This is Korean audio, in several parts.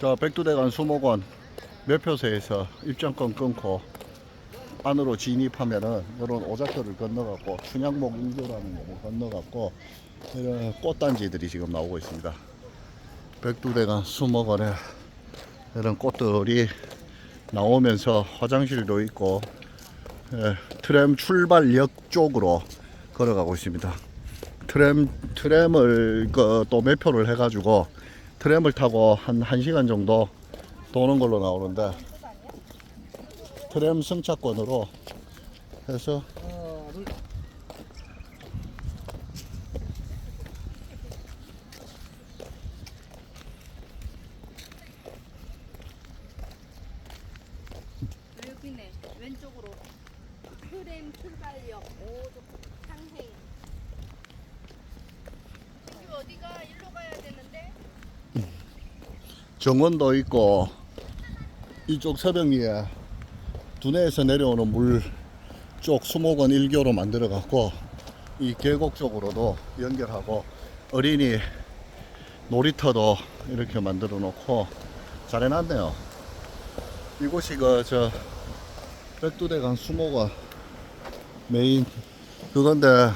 자, 백두대간 수목원 매표소에서 입장권 끊고 안으로 진입하면은 이런 오작교를 건너갖고 춘향목 일교라는 거를 건너갖고 이런 꽃단지들이 지금 나오고 있습니다. 백두대간 수목원에 이런 꽃들이 나오면서 화장실도 있고 예, 트램 출발역 쪽으로 걸어가고 있습니다. 트램 트램을 그, 또 매표를 해가지고 트램을 타고 한 1시간 정도 도는 걸로 나오는데 트램 승차권으로 해서. 왼쪽으로. 크렘 출발역 오조 상행. 여기 어디가 일로 가야 되는데? 정원도 있고 이쪽 서병리에 두뇌에서 내려오는 물 쪽 수목원 일교로 만들어 갖고 이 계곡 쪽으로도 연결하고 어린이 놀이터도 이렇게 만들어 놓고 잘 해놨네요. 이곳이 그 저 백두대간 수목원 메인 그건데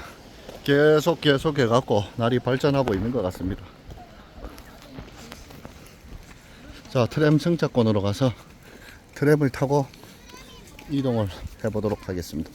계속 계속 해갖고 날이 발전하고 있는 것 같습니다. 자, 트램 승차권으로 가서 트램을 타고 이동을 해보도록 하겠습니다.